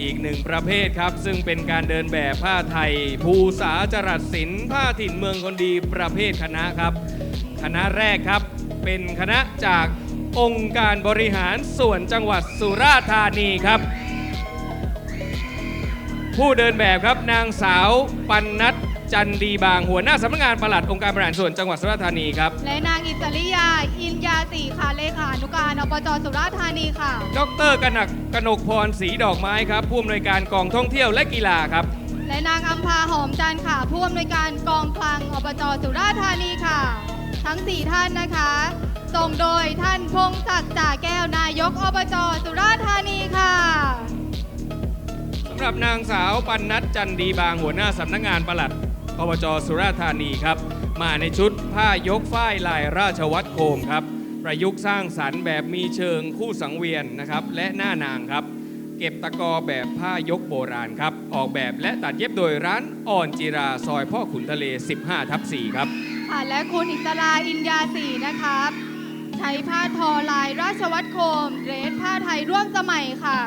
อีกหนึ่งประเภทครับ ซึ่งเป็นการเดินแบบผ้าไทย ภูษาจรัสศิลป์ผ้าถิ่นเมืองคนดีประเภทคณะครับ คณะแรกครับ เป็นคณะจากองค์การบริหารส่วนจังหวัดสุราษฎร์ธานีครับ ผู้เดินแบบครับนางสาวปันนัทจันดีบางหัวหน้าสำนักงานปลัดองค์การบริหารส่วนจังหวัดสุราษฎร์ธานีครับ และนา อิสริยา อินยาสีค่ะ เลขานุการอบจสุราษฎร์ธานีค่ะ ดรกนกกนกพรศรีดอกไม้ครับผู้อำนวยการกองท่องเที่ยวและกีฬาครับ และนางอัมพาหอมจันทร์ค่ะ ผู้อำนวยการกองคลังอบจสุราษฎร์ธานีค่ะ ทั้ง 4 ท่านนะคะ ส่งโดยท่านพงศักดิ์จ่าแก้วนายกอบจสุราษฎร์ธานีค่ะสำหรับนางสาวปันนัทจันดีบางหัวหน้าสำนักงานปลัด อบจสุราษฎร์ธานีครับ มาในชุดผ้ายกฝ้ายลายราชวัตรโคมครับ ประยุกต์สร้างสรรค์แบบมีเชิงคู่สังเวียนนะครับ และหน้านางครับ เก็บตะกอแบบผ้ายกโบราณครับ ออกแบบและตัดเย็บโดยร้านอ่อนจิราซอยพ่อขุนทะเล 15 ทับ4ครับ ค่ะและคุณอิสราอินยาสีนะคะใช้ผ้าทอลายราชวัตรโคมเดรสผ้าไทยร่วมสมัยค่ะ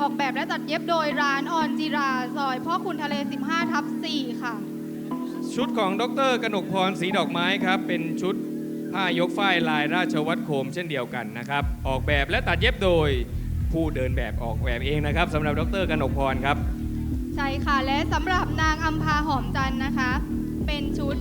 ออกแบบและตัดเย็บโดยร้านออนจิราซอยพ่อคุณทะเล 15 ทับ4ค่ะ ชุดของดรกนกพรศรีดอกไม้ครับเป็นชุดผ้ายกฝ้ายลายราชวัตรโคมเช่นเดียวกันนะครับ ออกแบบและตัดเย็บโดยผู้เดินแบบออกแบบเองนะครับสำหรับดรกนกพรครับ ใช่ค่ะและสำหรับนางอัมพาหอมจันทร์นะคะ เป็นชุด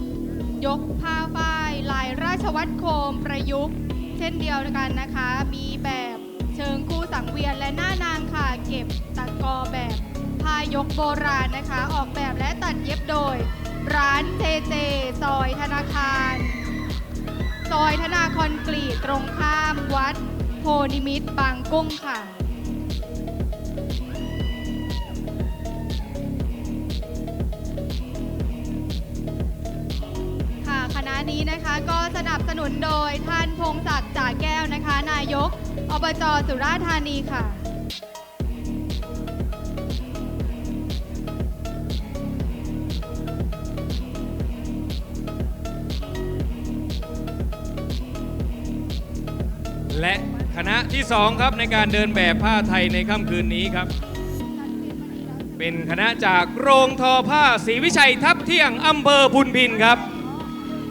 ยกผ้าฝ้ายลายราชวัตรโคมประยุกต์ เช่นเดียวกันนะคะ มีแบบเชิงคู่สังเวียนและหน้านางค่ะเก็บตะกอแบบผ้ายกโบราณนะคะ ออกแบบและตัดเย็บโดย ร้านเจเจ ซอยธนาคาร ซอยธนาคอนกรีตตรงข้ามวัดโพนิมิตบางกุ้งค่ะ ค่ะคณะนี้นะคะก็สนับสนุนโดยท่านพงศักดิ์จ่าแก้วนะคะ นายกอบจสุราษฎร์ธานีค่ะ ที่สองครับในการเดินแบบผ้าไทยในค่ำคืนนี้ครับ เป็นคณะจากโรงทอผ้าศรีวิชัยทับเที่ยงอำเภอพุนพินครับ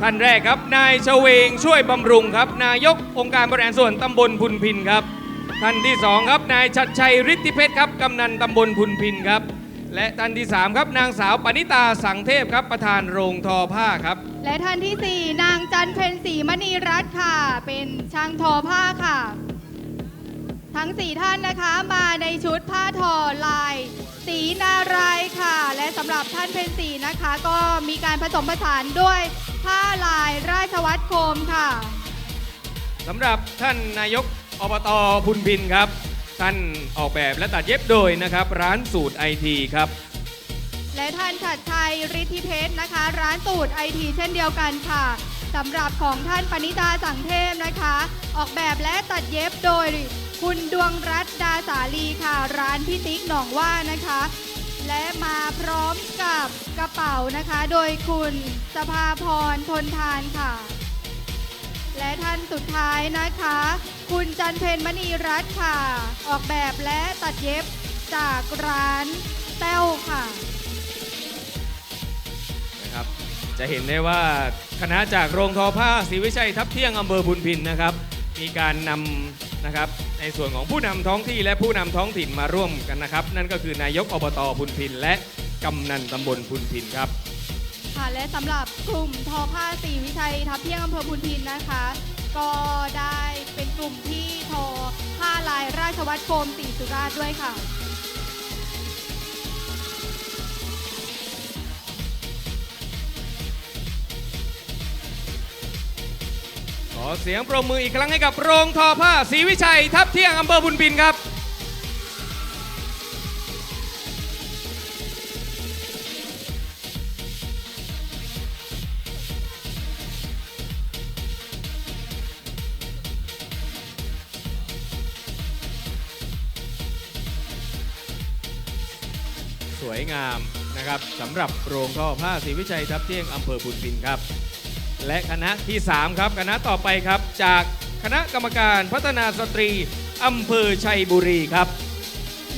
ท่านแรกครับนายเฉวงช่วยบำรุงครับ นายกองค์การบริหารส่วนตำบลพุนพินครับท่านที่สองครับนายชัดชัยฤทธิเพชรครับกำนันตำบลพุนพินครับและท่านที่สามครับนางสาวปณิตาสังเทพครับประธานโรงทอผ้าครับ และท่านที่ 4 นางจันเพ็ญศรีมณีรัตน์ค่ะ เป็นช่างทอผ้าค่ะ ทั้ง 4 ท่านนะคะมาในชุดผ้าทอลาย สีนารายณ์ค่ะ และสำหรับท่านเพ็ญศรีนะคะ ก็มีการผสมผสานด้วยผ้าลายราชวัตรโคมค่ะสำหรับท่านนายกอบตพุนพินครับ ท่านออกแบบและตัดเย็บโดยนะครับ ร้านสูตรไอทีครับ และท่านฉัดชัยฤทธิเพชรนะคะ ร้านสูตรไอทีเช่นเดียวกันค่ะสำหรับของท่านปณิตาสังเทพนะคะ ออกแบบและตัดเย็บโดย คุณดวงรัตน์ดาสาลีค่ะ ร้านพี่ติ๊กหนองว่านะคะ และมาพร้อมกับกระเป๋านะคะ โดยคุณสภาพรทนทานค่ะ และท่านสุดท้ายนะคะ คุณจันเพนมณีรัตน์ค่ะ ออกแบบและตัดเย็บจากร้านแต้วค่ะ นะครับจะเห็นได้ว่าคณะจากโรงทอผ้าศรีวิชัยทับเที่ยงอำเภอพุนพินนะครับ มีการนำนะครับ ในส่วนของผู้นำท้องที่และผู้นำท้องถิ่นมาร่วมกันนะครับ นั่นก็คือนายกอบตพุนพิน และกำนันตำบลพุนพินครับ ค่ะและสำหรับกลุ่มทอผ้าสีวิชัยทับเที่ยงอำเภอพุนพินนะคะ ก็ได้เป็นกลุ่มที่ทอผ้าลายราชวัตรโฟมสีสุราษฎร์ด้วยค่ะ อเสียงปรบมืออีกครั้งให้กับโรงทอผ้าศรีวิชัย ทับเที่ยงอำเภอพุนพินครับ สวยงามนะครับสำหรับโรงทอผ้าศรีวิชัย ทับเที่ยงอำเภอพุนพินครับ และคณะที่ 3 ครับ คณะต่อไปครับ จากคณะกรรมการพัฒนาสตรีอำเภอชัยบุรีครับ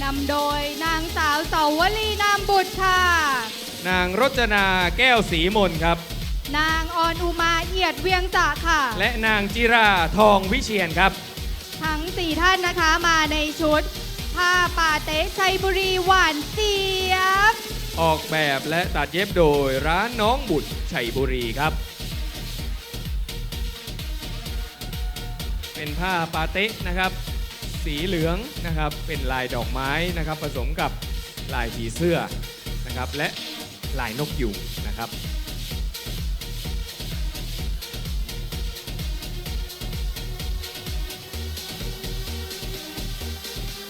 นำโดยนางสาวเสาวลีนามบุตรค่ะ นางรจนาแก้วสีมนครับ นางออนอุมาเอียดเวียงสะค่ะ และนางจิราทองวิเชียนครับ ทั้ง 4 ท่านนะคะมาในชุดผ้าป่าเต๊ะชัยบุรีหวานเจี๊ยบ ออกแบบและตัดเย็บโดยร้านน้องบุตรชัยบุรีครับ ผ้าปาเต๊ะนะครับ สีเหลืองนะครับเป็นลายดอกไม้นะครับ ผสมกับลายผีเสื้อนะครับและลายนกยูงนะครับ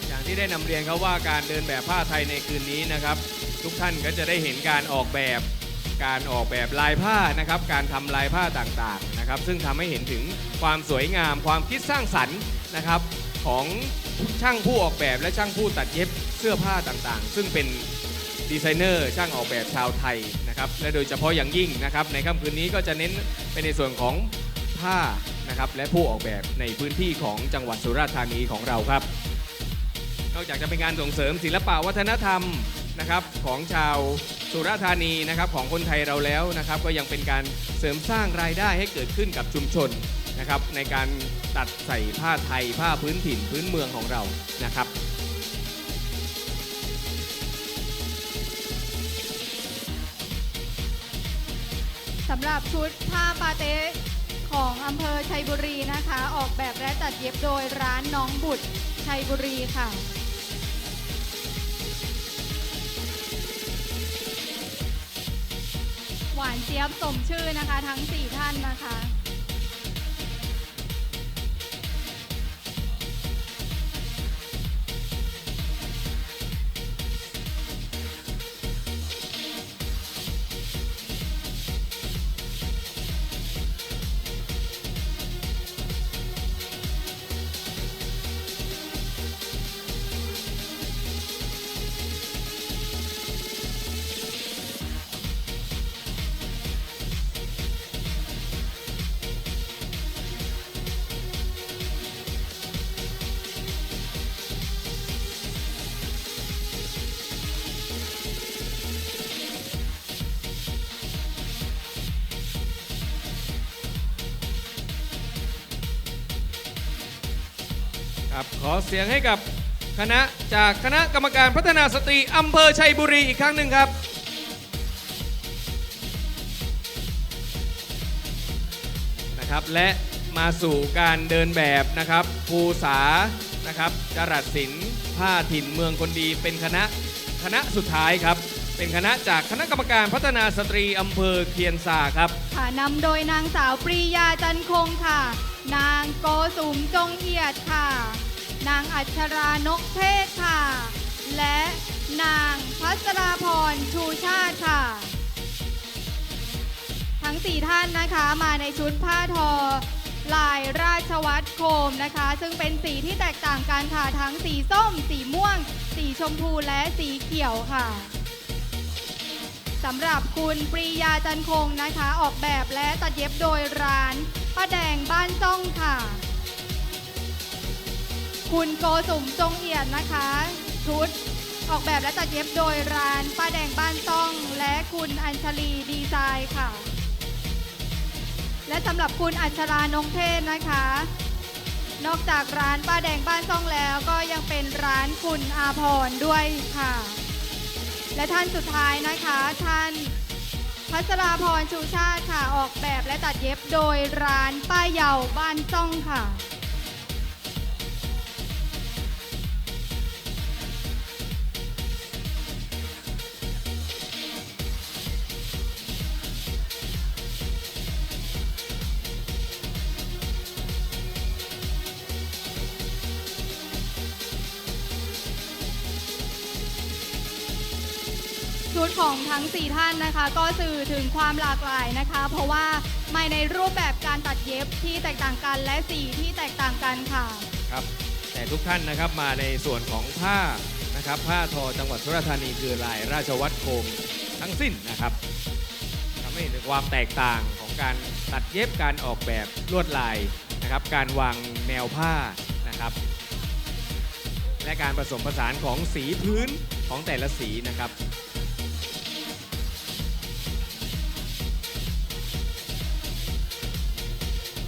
อย่างที่ได้นำเรียนครับว่าการเดินแบบผ้าไทยในคืนนี้นะครับ ทุกท่านก็จะได้เห็นการออกแบบ การออกแบบลายผ้านะครับ การทำลายผ้าต่างๆนะครับ ซึ่งทำให้เห็นถึงความสวยงาม ความคิดสร้างสรรค์นะครับ ของช่างผู้ออกแบบและช่างผู้ตัดเย็บเสื้อผ้าต่างๆ ซึ่งเป็นดีไซเนอร์ช่างออกแบบชาวไทยนะครับและโดยเฉพาะอย่างยิ่งนะครับ ในค่ำคืนนี้ก็จะเน้นไปในส่วนของผ้านะครับและผู้ออกแบบในพื้นที่ของจังหวัดสุราษฎร์ธานีของเราครับ นอกจากจะเป็นการส่งเสริมศิลปะวัฒนธรรม นะครับของชาวสุราษฎร์ธานีนะครับของคนไทยเราแล้วนะครับก็ยังเป็นการเสริมสร้างรายได้ให้เกิดขึ้นกับชุมชนนะครับในการตัดใส่ผ้าไทยผ้าพื้นถิ่นพื้นเมืองของเรานะครับสำหรับชุดผ้าปาเต๊ะของอำเภอชัยบุรีนะคะ ออกแบบและตัดเย็บโดยร้านน้องบุตรชัยบุรีค่ะ หวานเจี๊ยบสมชื่อนะคะ ทั้ง 4 ท่านนะคะ ครับขอเสียงให้กับคณะจากคณะกรรมการพัฒนาสตรีอำเภอชัยบุรีอีกครั้งหนึ่งครับ นะครับ และมาสู่การเดินแบบนะครับภูษานะครับจรัสศิลป์ผ้าถิ่นเมืองคนดีเป็นคณะคณะสุดท้ายครับ เป็นคณะจากคณะกรรมการพัฒนาสตรีอำเภอเคียนซาครับ ค่ะนำโดยนางสาวปรียาจันคงค่ะ นางโกสุมจงเอียดค่ะ นางอัชรานกเทศค่ะ และนางพัสราพรชูชาติค่ะ ทั้ง 4 ท่านนะคะมาในชุดผ้าทอ ลายราชวัตรโคมนะคะ ซึ่งเป็นสีที่แตกต่างกันค่ะ ทั้งสีส้ม สีม่วง สีชมพูและสีเขียวค่ะสำหรับคุณปรียาจันคงนะคะ ออกแบบและตัดเย็บโดยร้านป้าแดงบ้านจ้องค่ะ คุณโกสุมจงเอียดนะคะ ชุดออกแบบและตัดเย็บโดยร้านป้าแดงบ้านจ้องและคุณอัญชลีดีไซน์ค่ะ และสำหรับคุณอัชรานงเทศนะคะ นอกจากร้านป้าแดงบ้านจ้องแล้วก็ยังเป็นร้านคุณอาพรด้วยค่ะ และท่านสุดท้ายนะคะท่านพัชราพรชูชาติค่ะออกแบบและตัดเย็บโดยร้านป้าเยาบ้านจ้องค่ะ ชุดของทั้ง 4 ท่านนะคะ ก็สื่อถึงความหลากหลายนะคะ เพราะว่าไมาในรูปแบบการตัดเย็บที่แตกต่างกันและสีที่แตกต่างกันค่ะ ครับ แต่ทุกท่านนะครับมาในส่วนของผ้านะครับ ผ้าทอจังหวัดสุราษฎร์ธานีคือลายราชวัตรโคมทั้งสิ้นนะครับทำให้เห็นถึงความแตกต่างของการตัดเย็บการออกแบบลวดลายนะครับ การวางแนวผ้านะครับ และการผสมผสานของสีพื้นของแต่ละสีนะครับ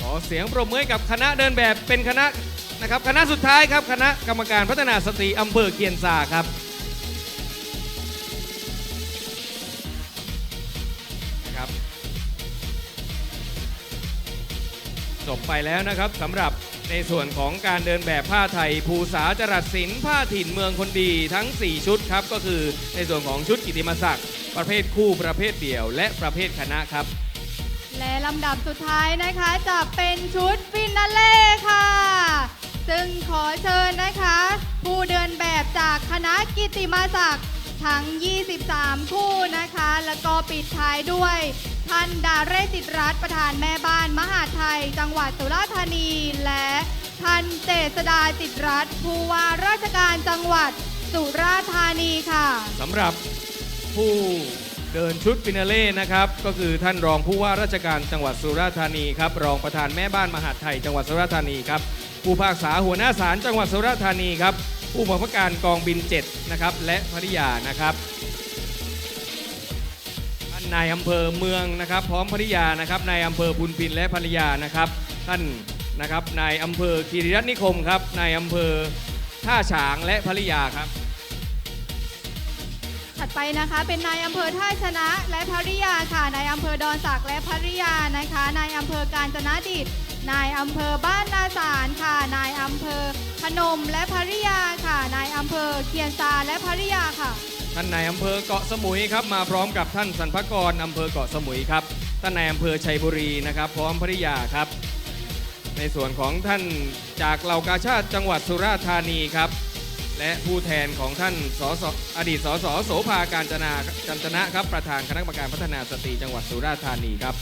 อเสียงปรบมือให้กับคณะเดินแบบเป็นคณะนะครับคณะสุดท้ายครับคณะกรรมการพัฒนาสตรีอำเภอเกียนซาครับนะครับจบไปแล้วนะครับสำหรับในส่วนของการเดินแบบผ้าไทย ภูษาจรัสศิลป์ผ้าถิ่นเมืองคนดีทั้ง 4 ชุดครับ ก็คือในส่วนของชุดกิติมศักดิ์ประเภทคู่ประเภทเดี่ยว และประเภทคณะครับ และลำดับสุดท้ายนะคะจะเป็นชุดฟินาเล่ค่ะ ซึ่งขอเชิญนะคะ ผู้เดินแบบจากคณะกิติมาศักดิ์ทั้ง 23 คู่นะคะ แล้วก็ปิดท้ายด้วยท่านดาเรศิตรัตน์ประธานแม่บ้านมหาไทย จังหวัดสุราษฎร์ธานี และท่านเจษดาจิตรัตน์ผู้ว่าราชการจังหวัดสุราษฎร์ธานีค่ะสำหรับผู้ เดินชุดฟินาเล่นะครับ ก็คือท่านรองผู้ว่าราชการจังหวัดสุราษฎร์ธานีครับรองประธานแม่บ้านมหาดไทยจังหวัดสุราษฎร์ธานีครับผู้ภาคษาหัวหน้าศาลจังหวัดสุราษฎร์ธานีครับผู้บังคับการกองบิน7นะครับและภริยานะครับท่านนายอำเภอเมืองนะครับ พร้อมภริยานะครับนายอำเภอพุนพินและภริยานะครับ ท่านนะครับนายอำเภอคีรีรัตน์นิคมครับนายอำเภอท่าฉางและภริยาครับ ถัดไปนะคะเป็นนายอำเภอท่าชนะและภริยาค่ะ นายอำเภอดอนสักและภริยานะคะ นายอำเภอกาญจนดิตนายอำเภอบ้านนาสารค่ะ นายอำเภอพนมและภริยาค่ะ นายอำเภอเคียนซาและภริยาค่ะ ท่านนายอำเภอเกาะสมุยครับมาพร้อมกับท่านสรรพกรอำเภอเกาะสมุยครับ ท่านนายอำเภอชัยบุรีนะครับ พร้อมภริยาครับ ในส่วนของท่านจากเหล่ากาชาติจังหวัดสุราษฎร์ธานีครับ และผู้แทนของท่านสสอดีตสสโสภาการจนาจันจนะครับ ประธานคณะกรรมการพัฒนาสตรีจังหวัดสุราษฎร์ธานีครับ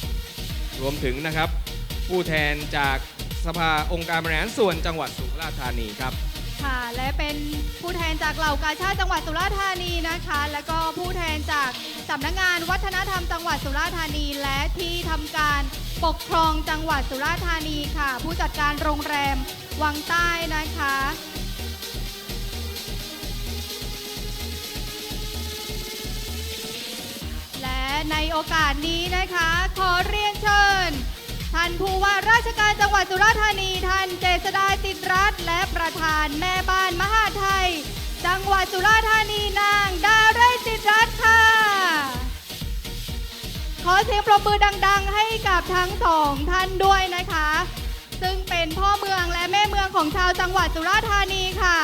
รวมถึงนะครับ ผู้แทนจากสภาองค์การบริหารส่วนจังหวัดสุราษฎร์ธานีครับค่ะและเป็นผู้แทนจากเหล่ากาชาติจังหวัดสุราษฎร์ธานีนะคะ แล้วก็ผู้แทนจากสำนักงานวัฒนธรรมจังหวัดสุราษฎร์ธานี และที่ทำการปกครองจังหวัดสุราษฎร์ธานีค่ะ ผู้จัดการโรงแรมวังใต้นะคะ ในโอกาสนี้นะคะ ขอเรียนเชิญ ท่านผู้ว่าราชการจังหวัดสุราษฎร์ธานีท่านเจษดาจิตรัตน์และประธานแม่บ้านมหาไทย จังหวัดสุราษฎร์ธานีนางดาเรศจิตรัตน์ค่ะ ขอเสียงปรบมือดัง ๆ ให้กับทั้งสองท่านด้วยนะคะ ซึ่งเป็นพ่อเมืองและแม่เมืองของชาวจังหวัดสุราษฎร์ธานีค่ะ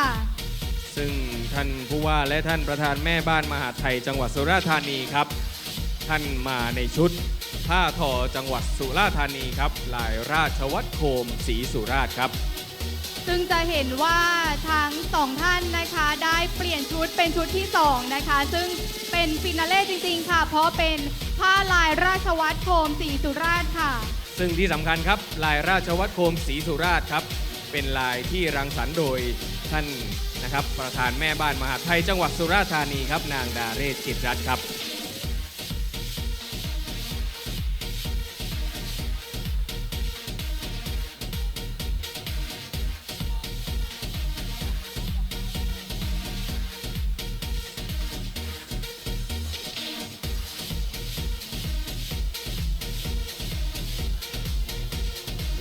ซึ่งท่านผู้ว่าและท่านประธานแม่บ้านมหาไทยจังหวัดสุราษฎร์ธานีครับ ท่านมาในชุดผ้าทอจังหวัดสุราษฎร์ธานีครับ ลายราชวัตรโคมสีสุราษฎร์ครับ ซึ่งจะเห็นว่าทั้งสองท่านนะคะได้เปลี่ยนชุดเป็นชุดที่สองนะคะ ซึ่งเป็นฟินาเล่จริงๆค่ะ เพราะเป็นผ้าลายราชวัตรโคมสีสุราษฎร์ค่ะ ซึ่งที่สำคัญครับ ลายราชวัตรโคมสีสุราษฎร์ครับ เป็นลายที่รังสรรค์โดยท่านนะครับ ประธานแม่บ้านมหาดไทยจังหวัดสุราษฎร์ธานีครับ นางดาเรศจิตรรัตน์ครับ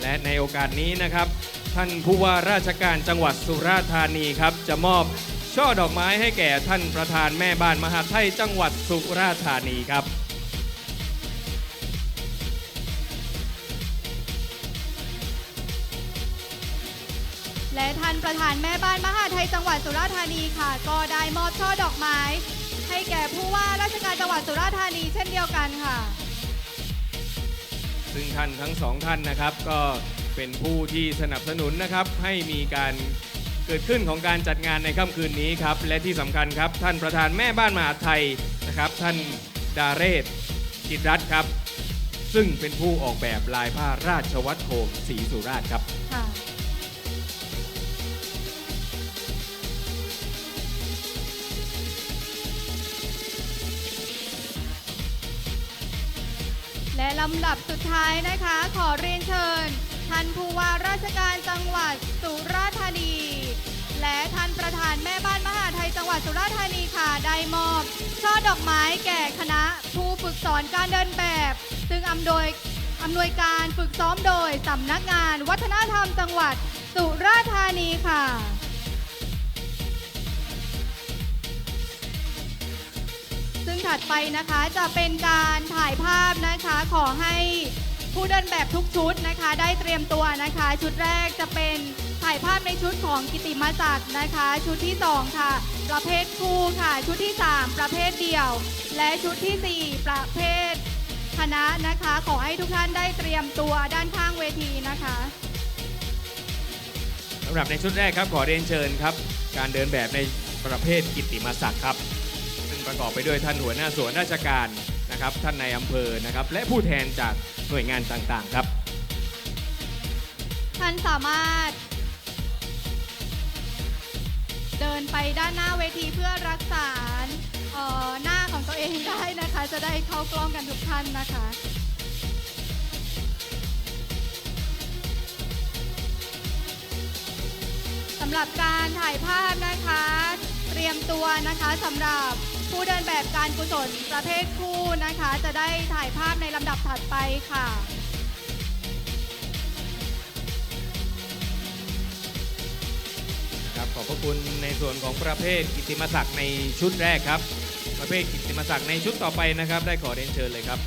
และในโอกาสนี้นะครับ ท่านผู้ว่าราชการจังหวัดสุราษฎร์ธานีครับ จะมอบช่อดอกไม้ให้แก่ท่านประธานแม่บ้านมหาไทยจังหวัดสุราษฎร์ธานีครับและท่านประธานแม่บ้านมหาไทยจังหวัดสุราษฎร์ธานีค่ะ ก็ได้มอบช่อดอกไม้ ให้แก่ผู้ว่าราชการจังหวัดสุราษฎร์ธานีเช่นเดียวกันค่ะ ซึ่งท่านทั้งสองท่านนะครับก็เป็นผู้ที่สนับสนุนนะครับให้มีการเกิดขึ้นของการจัดงานในค่ำคืนนี้ครับและที่สำคัญครับท่านประธานแม่บ้านมหาไทยนะครับ ท่านดาเรศจิตรัตน์ครับ ซึ่งเป็นผู้ออกแบบลายผ้าราชวัตรโคมสีสุราษฎร์ครับ ลำดับสุดท้ายนะคะ ขอเรียนเชิญ ท่านผู้ว่าราชการจังหวัดสุราษฎร์ธานี และท่านประธานแม่บ้านมหาไทยจังหวัดสุราษฎร์ธานีค่ะได้มอบช่อดอกไม้แก่คณะ ผู้ฝึกสอนการเดินแบบ ซึ่งอำนวยอำนวยการฝึกซ้อมโดยสำนักงานวัฒนธรรมจังหวัดสุราษฎร์ธานีค่ะ ถัดไปนะคะ จะเป็นการถ่ายภาพนะคะขอให้ผู้เดินแบบทุกชุดนะคะ ได้เตรียมตัวนะคะ ชุดแรกจะเป็นถ่ายภาพในชุดของกิติมาศักนะคะ ชุดที่ 2 ค่ะ ประเภทคู่ค่ะ ชุดที่ 3 ประเภทเดี่ยว และชุดทีสี่ 4 ประเภทคณะนะคะ ขอให้ทุกท่านได้เตรียมตัวด้านข้างเวทีนะคะสำหรับในชุดแรกครับขอเรียนเชิญครับ การเดินแบบในประเภทกิติมศักดิ์ครับ ประกอบไปด้วยท่านหัวหน้าส่วนราชการนะครับท่านในอำเภอนะครับและผู้แทนจากหน่วยงานต่างๆครับ ท่านสามารถ เดินไปด้านหน้าเวทีเพื่อรักษาเอ่อหน้าของตัวเองได้นะคะ จะได้เข้ากล้องกันทุกท่านนะคะ สำหรับการถ่ายภาพนะคะ เตรียมตัวนะคะสำหรับ ผู้เดินแบบการกุศลประเภทคู่นะคะ จะได้ถ่ายภาพในลำดับถัดไปค่ะครับขอบพระคุณในส่วนของประเภทกิติมศักดิ์ในชุดแรกครับ ประเภทกิติมศักดิ์ในชุดต่อไปนะครับ ได้ขอเรียนเชิญเลยครับ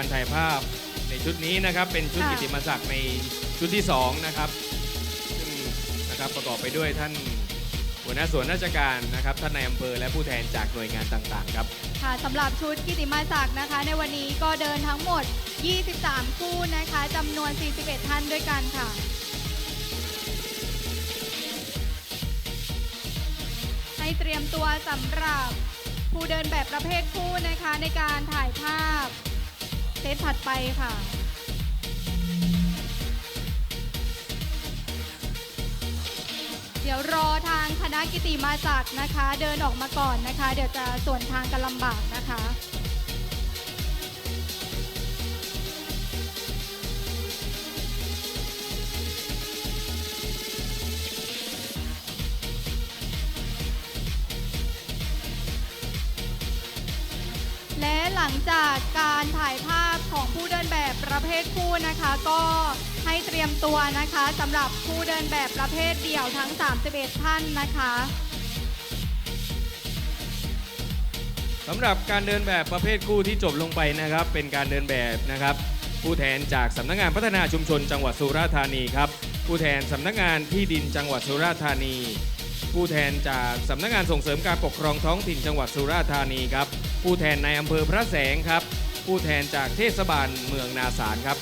การถ่ายภาพในชุดนี้นะครับ เป็นชุดค่ะกิตติมศักดิ์ในชุดที่สองนะครับ ซึ่งนะครับประกอบไปด้วยท่านหัวหน้าส่วนราชการนะครับ ท่านนายอำเภอและผู้แทนจากหน่วยงานต่างๆครับ ค่ะสำหรับชุดกิติมาศักดิ์นะคะ ในวันนี้ก็เดินทั้งหมด 23 คู่นะคะจำนวน 41 ท่านด้วยกันค่ะ ให้เตรียมตัวสำหรับผู้เดินแบบประเภทคู่นะคะในการถ่ายภาพ เซตถัดไปค่ะเดี๋ยวรอทางคณะกิติมาจัดนะคะ เดินออกมาก่อนนะคะ เดี๋ยวจะสวนทางกันลำบากนะคะ ประเภทคู่นะคะ ก็ให้เตรียมตัวนะคะสำหรับผู้เดินแบบประเภทเดี่ยวทั้ง 31 ท่านนะคะสำหรับการเดินแบบประเภทคู่ที่จบลงไปนะครับ เป็นการเดินแบบนะครับ ผู้แทนจากสำนักงานพัฒนาชุมชนจังหวัดสุราษฎร์ธานีครับ ผู้แทนสำนักงานที่ดินจังหวัดสุราษฎร์ธานี ผู้แทนจากสำนักงานส่งเสริมการปกครองท้องถิ่นจังหวัดสุราษฎร์ธานีครับ ผู้แทนในอำเภอพระแสงครับ ผู้แทนจากเทศบาลเมืองนาสารครับ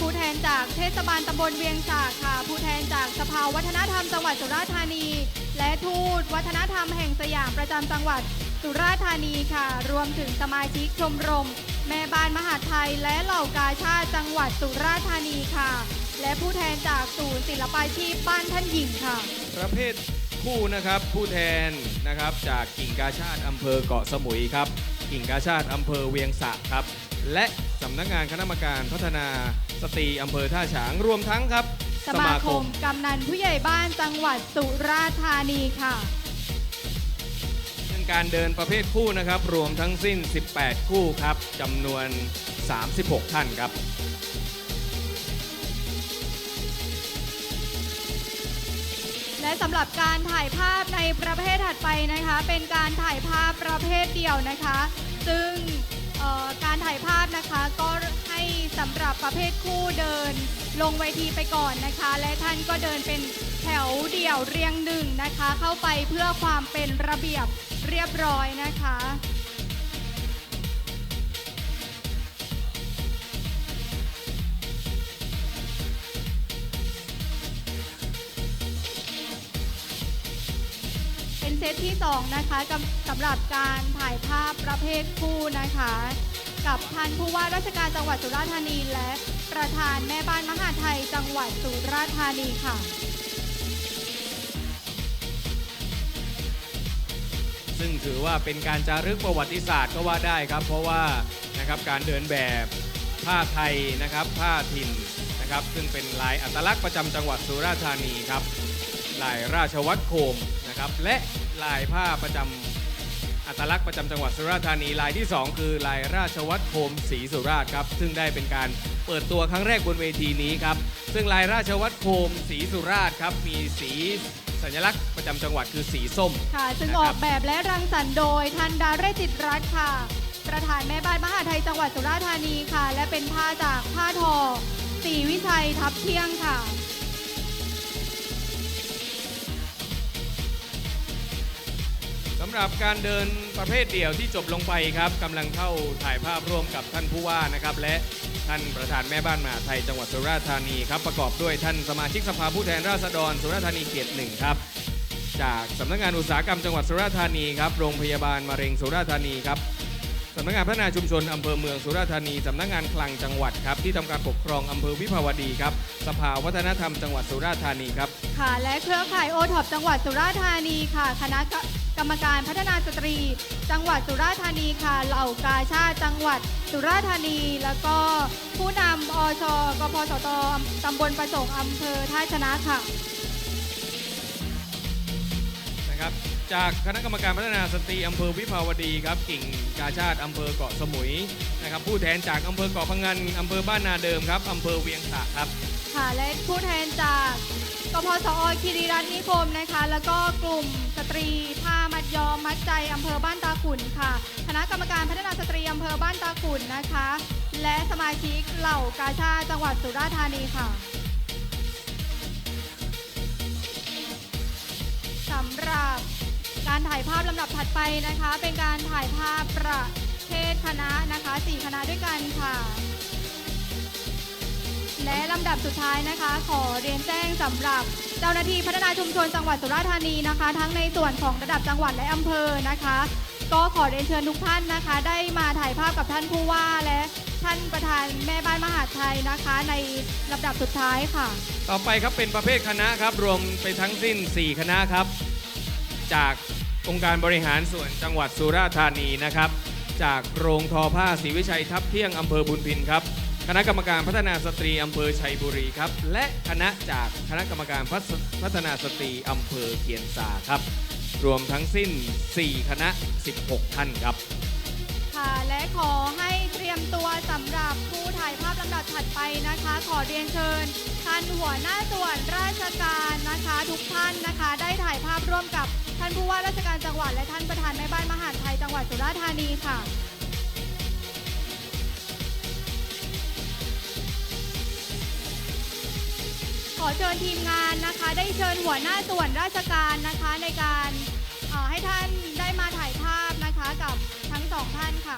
ผู้แทนจากเทศบาลตำบลเวียงสาค่ะ ผู้แทนจากสภาวัฒนธรรมจังหวัดสุราษฎร์ธานี และทูตวัฒนธรรมแห่งสยามประจำจังหวัดสุราษฎร์ธานีค่ะ รวมถึงสมาชิกชมรม แม่บ้านมหาดไทย และเหล่ากาชาติจังหวัดสุราษฎร์ธานีค่ะ และผู้แทนจากศูนย์ศิลปาชีพบ้านท่านหญิงค่ะ ประเภทคู่นะครับผู้แทนนะครับจากกิ่งกาชาติอำเภอเกาะสมุยครับ กิ่งกาชาติอำเภอเวียงสะครับ และสำนักงานคณะกรรมการพัฒนาสตรีอำเภอท่าฉางรวมทั้งครับ สมาคมกำนันผู้ใหญ่บ้านจังหวัดสุราษฎร์ธานีค่ะเป็นการเดินประเภทคู่นะครับ รวมทั้งสิ้น 18 คู่ครับจำนวน 36 ท่านครับและสำหรับการถ่ายภาพในประเภทถัดไป นะคะเป็นการถ่ายภาพประเภทเดียวนะคะ ซึ่งการถ่ายภาพนะคะก็ให้สำหรับประเภทคู่เดินลงเวทีไปก่อนนะคะ และท่านก็เดินเป็นแถวเดี่ยวเรียงหนึ่งนะคะ เข้าไปเพื่อความเป็นระเบียบเรียบร้อยนะคะ ที่2นะคะสำหรับการถ่ายภาพประเภทคู่นะคะ กับท่านผู้ว่าราชการจังหวัดสุราษฎร์ธานี และประธานแม่บ้านมหาไทยจังหวัดสุราษฎร์ธานีค่ะซึ่งถือว่าเป็นการจารึกประวัติศาสตร์ก็ว่าได้ครับ เพราะว่านะครับการเดินแบบผ้าไทยนะครับผ้าถิ่นนะครับซึ่งเป็นลายอัตลักษณ์ประจำจังหวัดสุราษฎร์ธานีครับลายราชวัตรโคมนะครับและ ลายผ้าประจำอัตลักษณ์ประจำจังหวัดสุราษฎร์ธานีลายที่ 2 คือลายราชวัตรโคมศรีสุราษฎร์ครับ ซึ่งได้เป็นการเปิดตัวครั้งแรกบนเวทีนี้ครับ ซึ่งลายราชวัตรโคมศรีสุราษฎร์ครับ มีสีสัญลักษณ์ประจำจังหวัดคือสีส้ม ค่ะ ซึ่งนะอคอรับกแบบและรังสรรค์โดยทันดาเรศจิตรัตน์ค่ะ ประธานแม่บ้านมหาดไทยจังหวัดสุราษฎร์ธานีค่ะ และเป็นผ้าจากผ้าทอสีวิชัยทับเที่ยงค่ะำหรับการเดินประเภทเดี่ยวที่จบลงไปครับกำลังเข้าถ่ายภาพร่วมกับท่านผู้ว่านะครับ และท่านประธานแม่บ้านมหาไทยจังหวัดสุราษฎร์ธานีครับประกอบด้วยท่านสมาชิกสภาผู้แทนราษฎรสุราษฎร์ธานีเขตหนึ่งครับ จากสำนักงานอุตสาหกรรมจังหวัดสุราษฎร์ธานีครับโรงพยาบาลมะเร็งสุราษฎร์ธานีครับสำนักงานพัฒนาชุมชนอำเภอเมืองสุราษฎร์ธานีสำนักงานคลังจังหวัดครับที่ทำการปกครองอำเภอวิภาวดีครับสภาวัฒนธรรมจังหวัดสุราษฎร์ธานีครับ ค่ะและเครือข่ายโอท็อปจังหวัดสุราษฎร์ธานีค่ะ คณะ กรรมการพัฒนาสตรี จังหวัดสุราษฎร์ธานีค่ะ เหล่ากาชาติจังหวัดสุราษฎร์ธานี แล้วก็ผู้นำอชกพสตตำบลประสงค์อำเภอท่าชนะค่ะ นะครับจากคณะกรรมการพัฒนาสตรีอำเภอวิภาวดีครับกิ่งกาชาติอำเภอเกาะสมุยนะครับผู้แทนจากอำเภอเกาะพังงานอำเภอบ้านนาเดิมครับอำเภอเวียงสะครับ ค่ะและผู้แทนจาก กพสอคีรีรัตน์นิคมนะคะ แล้วก็กลุ่มสตรีท่ามัดยอมมัดใจอำเภอบ้านตาขุนค่ะคณะกรรมการพัฒนาสตรีอำเภอบ้านตาขุนนะคะ และสมาชิกเหล่ากาชาจังหวัดสุราษฎร์ธานีค่ะสำหรับการถ่ายภาพลำดับถัดไปนะคะ เป็นการถ่ายภาพประเภทคณะนะคะสี่คณะด้วยกันค่ะ และลำดับสุดท้ายนะคะ ขอเรียนแจ้งสำหรับเจ้าหน้าที่พัฒนาชุมชนจังหวัดสุราษฎร์ธานีนะคะ ทั้งในส่วนของระดับจังหวัดและอำเภอนะคะ ก็ขอเรียนเชิญทุกท่านนะคะ ได้มาถ่ายภาพกับท่านผู้ว่าและท่านประธานแม่บ้านมหาดไทยนะคะ ในลำดับสุดท้ายค่ะ ต่อไปครับเป็นประเภทคณะครับ รวมไปทั้งสิ้น 4 คณะครับ จากองค์การบริหารส่วนจังหวัดสุราษฎร์ธานีนะครับ จากโรงทอผ้าศรีวิชัยทับเที่ยงอำเภอบุญพินครับ คณะกรรมการพัฒนาสตรีอำเภอชัยบุรีครับ และคณะจากคณะกรรมการพัฒนาสตรีอำเภอเคียนซาครับ รวมทั้งสิ้น 4 คณะ 16 ท่านครับ ค่ะและขอให้เตรียมตัวสำหรับผู้ถ่ายภาพลำดับถัดไปนะคะ ขอเรียนเชิญท่านหัวหน้าส่วนราชการนะคะ ทุกท่านนะคะ ได้ถ่ายภาพร่วมกับท่านผู้ว่าราชการจังหวัดและท่านประธานแม่บ้านมหาดไทยจังหวัดสุราษฎร์ธานีค่ะ ขอเชิญทีมงานนะคะ ได้เชิญหัวหน้าส่วนราชการนะคะในการให้ท่านได้มาถ่ายภาพนะคะกับทั้งสองท่านค่ะ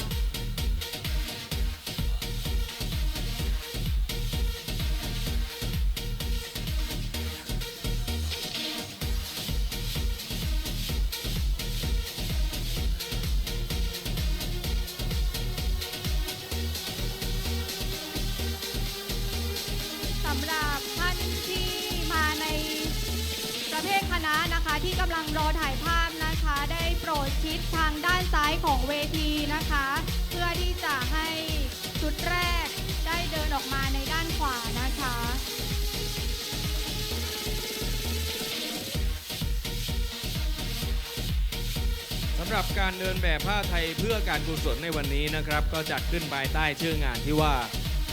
กำลังรอถ่ายภาพนะคะ ได้โปรดชิดทางด้านซ้ายของเวทีนะคะ เพื่อที่จะให้ชุดแรกได้เดินออกมาในด้านขวานะคะสำหรับการเดินแบบผ้าไทยเพื่อการกุศลในวันนี้นะครับ ก็จัดขึ้นภายใต้ชื่องานที่ว่า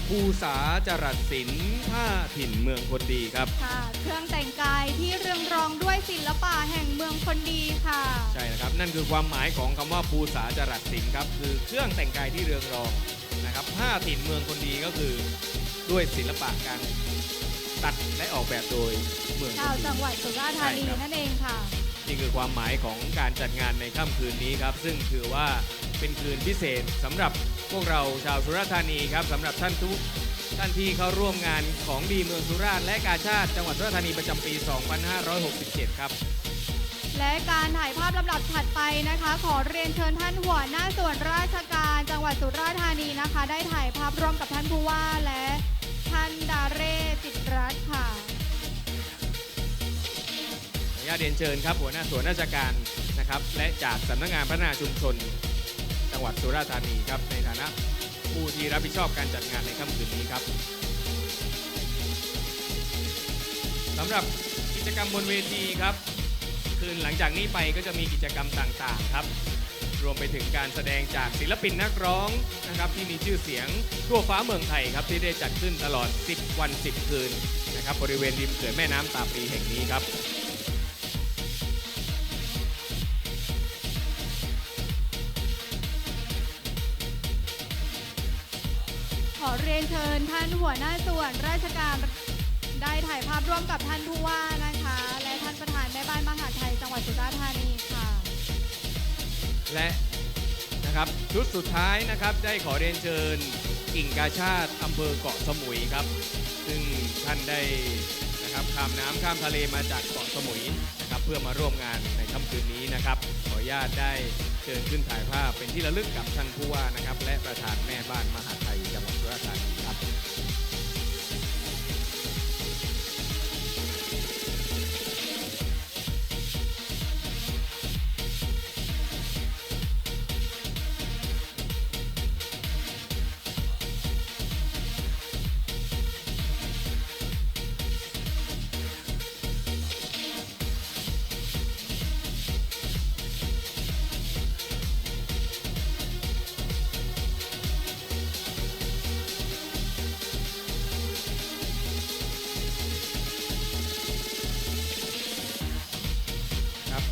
ภูษาจรัสศิลป์ผ้าถิ่นเมืองคนดีครับ ค่ะ เครื่องแต่งกายที่เรืองรองด้วยศิลปะแห่งเมืองคนดีค่ะ ใช่นะครับ นั่นคือความหมายของคำว่าภูษาจรัสศิลป์ครับ คือเครื่องแต่งกายที่เรืองรองนะครับผ้าถิ่นเมืองคนดีก็คือด้วยศิลปะการตัดและออกแบบโดยเมืองคชาวนดีจังหวัดสุราษฎร์ธานีใช่ครับนั่นเองค่ะนี่คือความหมายของการจัดงานในค่ำคืนนี้ครับ ซึ่งถือว่าเป็นคืนพิเศษสำหรับ พวกเราชาวสุราษฎร์ธานีครับสำหรับท่านทุกท่านที่เข้าร่วมงานของดีเมืองสุราษฎร์และกาชาติจังหวัดสุราษฎร์ธานีประจำปี 2567 ครับ และการถ่ายภาพลำดับถัดไปนะคะ ขอเรียนเชิญท่านหัวหน้าส่วนราชการจังงหวัดสุราษฎร์ธานีนะคะ ได้ถ่ายภาพร่วมกับท่านผู้ว่าและท่านดาเรศจิตรรัตน์ค่ะขออนุญาตเรียนเชิญครับหัวหน้าส่วนราชการนะครับและจากสำนักงานพัฒนาชุมชน จังหวัดสุราษฎร์ธานีครับในฐานะผู้ที่รับผิดชอบการจัดงานในค่ำคืนนี้ครับสำหรับกิจกรรมบนเวทีครับ คืนหลังจากนี้ไปก็จะมีกิจกรรมต่างๆครับ รวมไปถึงการแสดงจากศิลปินนักร้องนะครับที่มีชื่อเสียงทั่วฟ้าเมืองไทยครับที่ได้จัดขึ้นตลอด 10 วัน 10 คืนนะครับบริเวณริมเขื่อนแม่น้ำตาปีแห่งนี้ครับ ยนเชิญท่านหัวหน้าส่วนราชการได้ถ่ายภาพร่วมกับท่านผู้ว่านะคะ และท่านประธานแม่บ้านมหาไทยจังหวัดสุราษฎร์ธานีค่ะ และนะครับชุดสุดท้ายนะครับได้ขอเรียนเชิญกิ่งกาชาติอำเภอเกาะสมุยครับ ซึ่งท่านได้นะครับข้ามน้ำข้ามทะเลมาจากเกาะสมุยนะครับเพื่อมาร่วมงานในค่ำคืนนี้นะครับ ขออนุญาตได้เชิญขึ้นถ่ายภาพเป็นที่ระลึกกับท่านผู้ว่านะครับและประธานแม่บ้านมหาไทย จั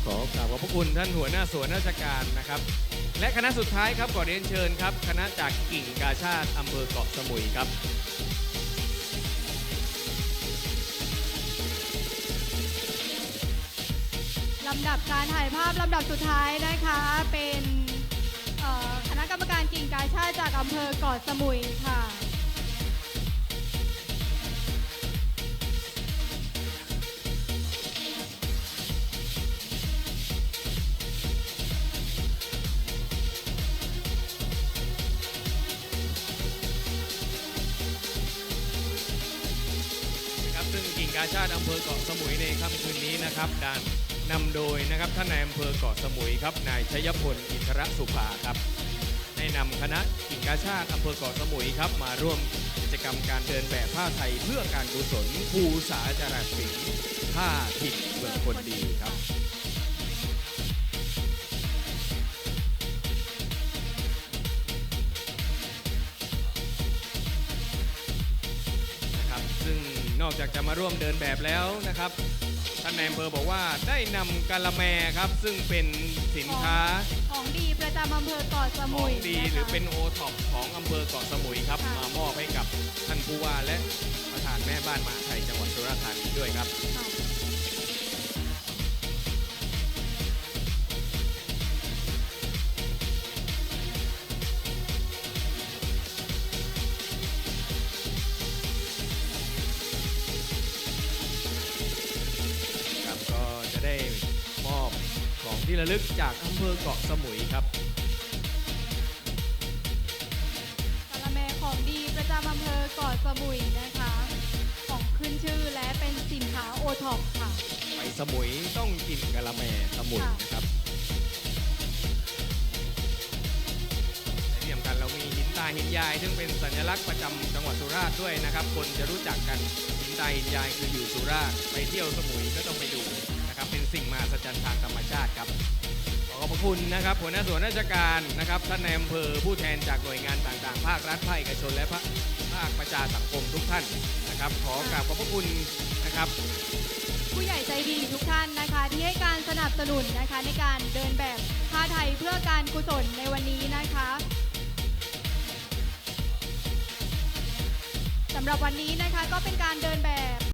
ขอกราบขอบพระคุณท่านหัวหน้าส่วนราชการนะครับ และคณะสุดท้ายครับขอเรียนเชิญครับ คณะจากกิ่งกาชาติอำเภอเกาะสมุยครับ ลำดับการถ่ายภาพลำดับสุดท้ายนะคะเป็นเอ่อคณะกรรมการกิ่งกาชาติจากอำเภอเกาะสมุยค่ะ ในค่ำคืนนี้นะครับดานนำโดยนะครับท่านนายอำเภอเกาะสมุยครับนายชยพลอินทรสุภาครับได้นำคณะกิ่งกาชาติอำเภอเกาะสมุยครับมาร่วมกิจกรรมการเดินแบบผ้าไทยเพื่อการกุศลภูสาจารศิลป์ผ้าถิ่นเมืองคนดีครับ จากจะมาร่วมเดินแบบแล้วนะครับท่านนายอำเภอบอกว่าได้นำกาละแมครับ ซึ่งเป็นสินค้าของดีประจำอำเภอเกาะสขมุองยดีะคะ หรือเป็นโอท็อปของอำเภอเกาะสมุยครับ ค่ะ มามอบให้กับท่านผู้ว่าและประธานแม่บ้านมหาไทยจังหวัดสุราษฎร์ธานีด้วยครับ ค่ะ ระลึกจากอำเภอเกาะสมุยครับกะละแมของดีประจำอำเภอเกาะสมุยนะคะ ของขึ้นชื่อและเป็นสินค้าโอท็อปค่ะ ไปสมุยต้องกินกะละแมสมุยค่ะนะครับและที่สำคัญเรามีหินตาหินยาย ซึ่งเป็นสัญลักษณ์ประจำจังหวัดสุราษฎร์ด้วยนะครับ คนจะรู้จักกันหินตาหินยายคืออยู่สุราษฎร์ไปเที่ยวสมุยก็ต้องไปดูนะครับ เป็นสิ่งมหัศจรรย์ทางธรรมชาติครับข อขอบพระคุณนะครับหัวหน้าส่วนราชการนะครับท่านในอำเภอผู้แทนจากหน่วยงานต่างๆ ภาครัฐภาคเอกชน และภาคภาคประชาสังคมทุกท่านนะครับ ขอกราบขอบพระคุณนะครับ ผู้ใหญ่ใจดีทุกท่านนะคะ ที่ให้การสนับสนุนนะคะในการเดินแบบผ้าไทยเพื่อการกุศลในวันนี้นะคะสำหรับวันนี้นะคะก็เป็นการเดินแบบ